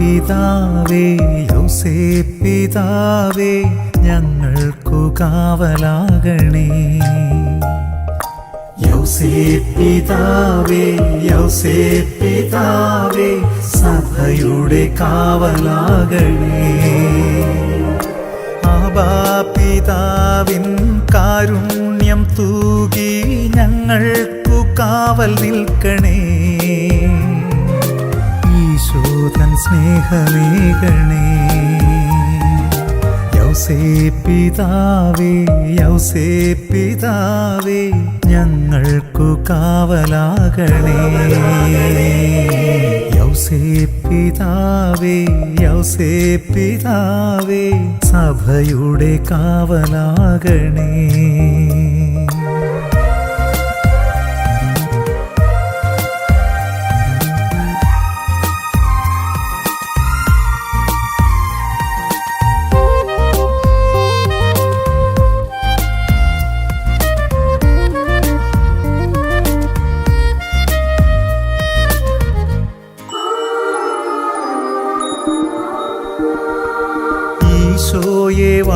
പിതാവേ യൗസേ പിതാവേ ഞങ്ങൾക്കു കാവലാകണേ. യൗസേ പിതാവേ യൗസേ പിതാവേ സഭയുടെ കാവലാകണേ. ആബാ പിതാവിൻ കാരുണ്യം തൂകി ഞങ്ങൾക്കു കാവൽ നിൽക്കണേ. ഈശോതൻ സ്നേഹമേകണേ. യൗസേ പിതാവേ യൗസേ പിതാവേ ഞങ്ങൾക്കു കാവലാകണേ. യൗസേ പിതാവേ യൗസേ പിതാവേ സഭയുടെ കാവലാകണേ.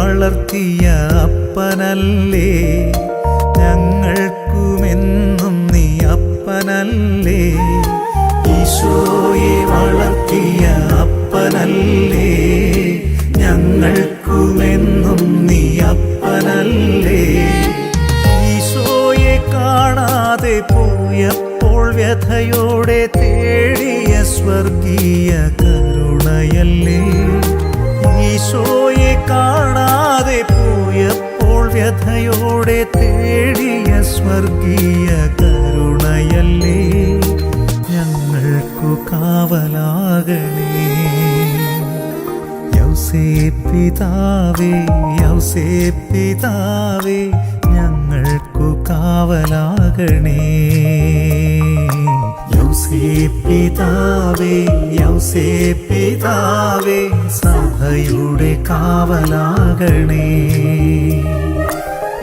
വളർത്തിയ അപ്പനല്ലേ? ഞങ്ങൾക്കുമെന്നും നീ അപ്പനല്ലേ? ഈശോയെ വളർത്തിയ അപ്പനല്ലേ? ഞങ്ങൾക്കുമെന്നും നീ അപ്പനല്ലേ? ഈശോയെ കാണാതെ പോയപ്പോൾ വ്യഥയോടെ തേടിയ സ്വർഗീയ കരുണയല്ലേ? ഈശോയെ കാണാതെ പോയപ്പോൾ വ്യഥയോടെ തേടിയ സ്വർഗീയ കരുണയല്ലേ? ഞങ്ങൾക്കു കാവലാകണേ. പിതാവേ യൗസേ പിതാവേ ഞങ്ങൾക്കു കാവലാകണേ. പിതാവേ യൗസേ പിതാവേ സഭയുടെ കാവലാകണേ.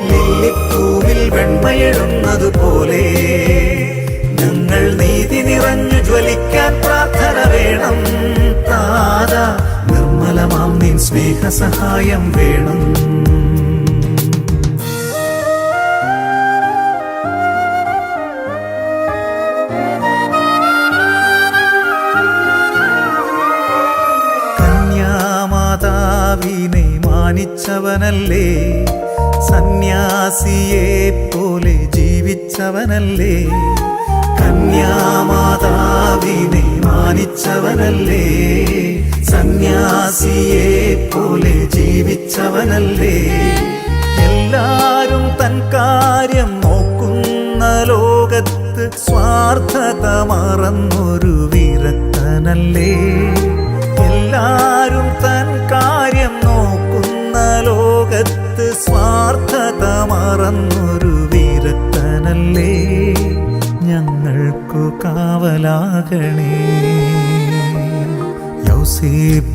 ലില്ലിപ്പൂവിൽ വെണ്മയെഴുന്നത് പോലെ ഞങ്ങൾ നീതി നിറഞ്ഞു ജ്വലിക്കാൻ പ്രാർത്ഥന വേണം. താത നിർമ്മലമാം നിൻ സ്നേഹസഹായം വേണം. മാനിച്ചവനല്ലേ സന്യാസിയെ പോലെ ജീവിച്ചവനല്ലേ? കന്യാമാതാവിനെ മാനിച്ചവനല്ലേ? സന്യാസിയെ പോലെ ജീവിച്ചവനല്ലേ? എല്ലാരും തൻ കാര്യം നോക്കുന്ന ലോകത്ത് സ്വാർത്ഥത മറന്നൊരു വിരക്തനല്ലേ? എല്ലാരും തൻ സ്വാർത്ഥത മറന്നൊരു വീരത്തനല്ലേ? ഞങ്ങൾക്കു കാവലാകണേ.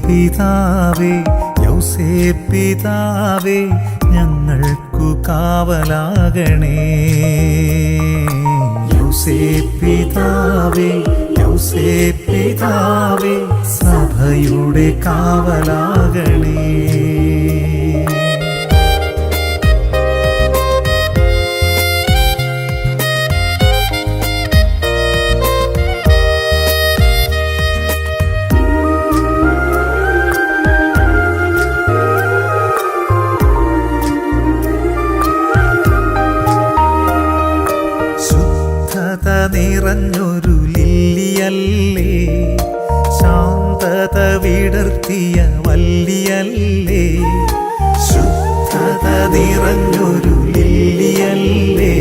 പിതാവേ യൗസേ പിതാവേ ഞങ്ങൾക്കു കാവലാകണേ. യൗസേ പിതാവേ യൗസേ പിതാവേ സഭയുടെ കാവലാകണേ. നിറഞ്ഞൊരു ലില്ലിയല്ലേ? ശാന്തത വിടർത്തിയ വല്ലിയല്ലേ? ശുദ്ധത നിറഞ്ഞൊരു ലില്ലിയല്ലേ?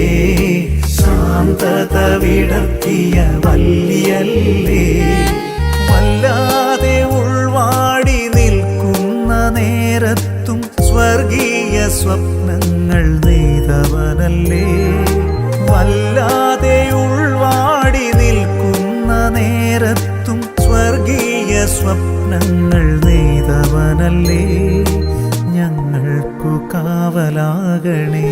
ശാന്തത വിടർത്തിയ വല്ലിയല്ലേ? വല്ലാതെ ഉൾവാടി നിൽക്കുന്ന നേരത്തും സ്വർഗീയ സ്വപ്നങ്ങൾ നെയ്തവനല്ലേ? വല്ലാതെ ഉൾവാടി സ്വപ്നങ്ങൾ നെയ്തവനല്ലേ ഞങ്ങൾക്കു കാവലാകണേ.